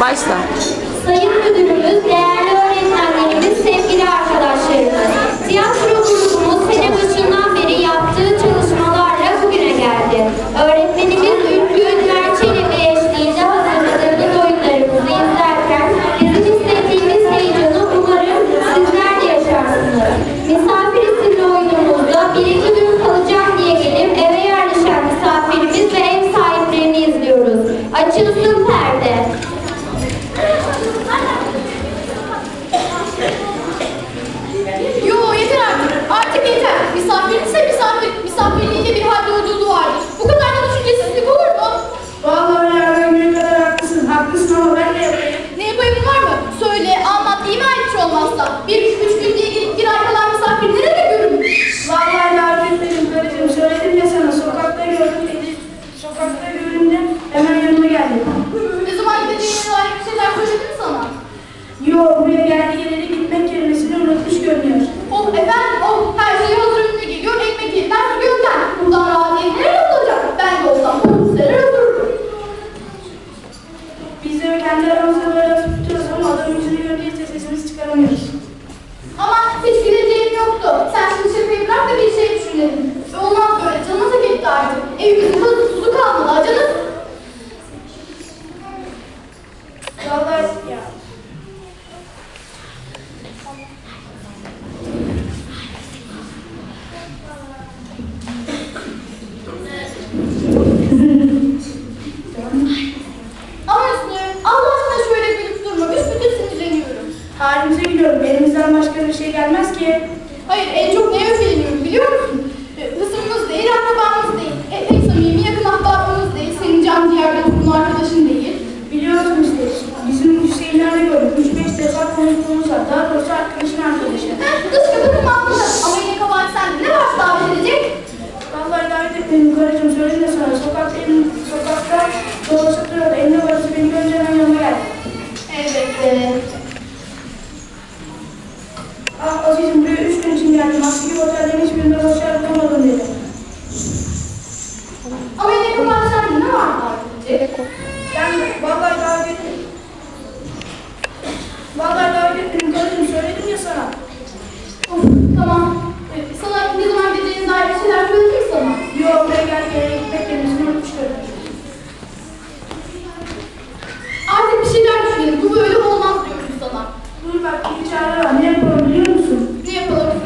Başla. Sayın Müdürümüz, değerli öğretmenlerimiz, sevgili arkadaşlarımız. Tiyatro grubumuz sene başından beri yaptığı çalışmalarla bugüne geldi. Öğretmenimiz Ülkü Önder Çelebi eşliğinde hazırladığımız oyunlarımızı izlerken bizim hissettiğimiz heyecanı umarım sizler de yaşarsınız. Misafir isimli oyunumuzda bir iki gün kalacak diye gelip eve yerleşen misafirimiz ve ev sahiplerini izliyoruz. Açılsın perde. Mântuța, Dărul, Krishna, Tamam. Ee, sana ne zaman gideceğine dair bir şeyler söyleyeyim sana. Yok, oraya gel geriye gitmek yemişim, unutmuş Artık bir şeyler düşünelim. Bu böyle olmaz diyorum sana. Dur bak, bir çare var. Ne yapalım biliyor musun? Ne yapalım?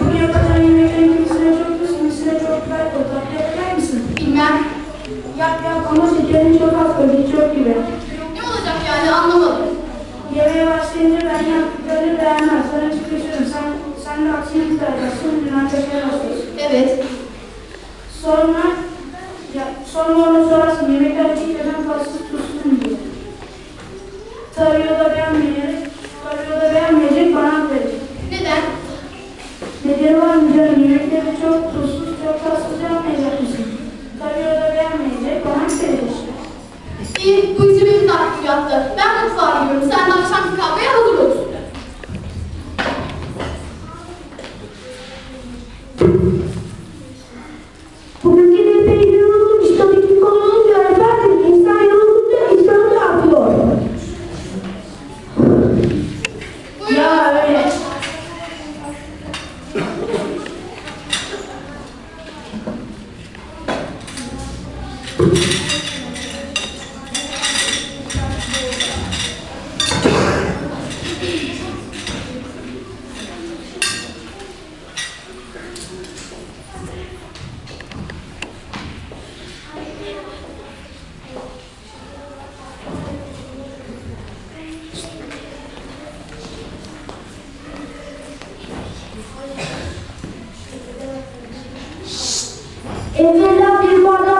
Buraya kadar yemeklerin birisine çok kısın, birisine çok ver. O tatlı yapar mısın? Bilmem. Yap yap ama şekerini çok az koy. Sen de aksiyon tarafısın, Yunanca olsun. Evet. Sonra, ya, sonra ona sorarsın, yemekler bir neden fazla tutsun diye. Tabii da beğenmeyecek, tabii da beğenmeyecek, bana verecek. Neden? Nedeni var mı canım, yemekleri çok tutsun. If you love your mother,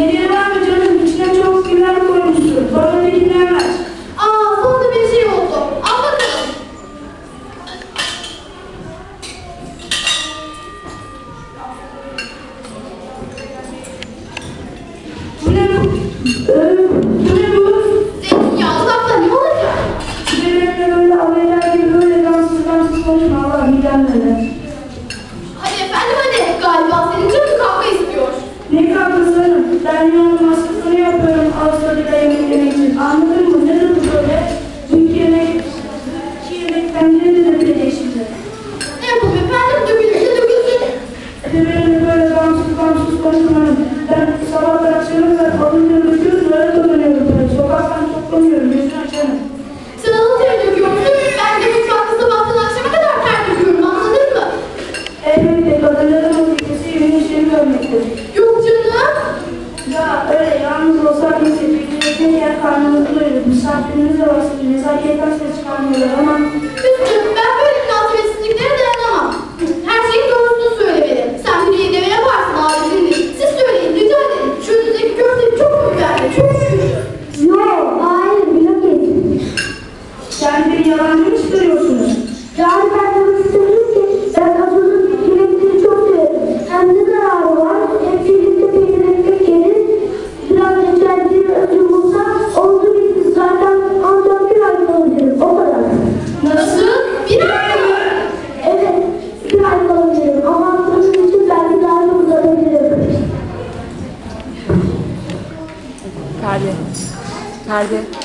Var mı canım? İçine çok Thank you. Perde. Perde.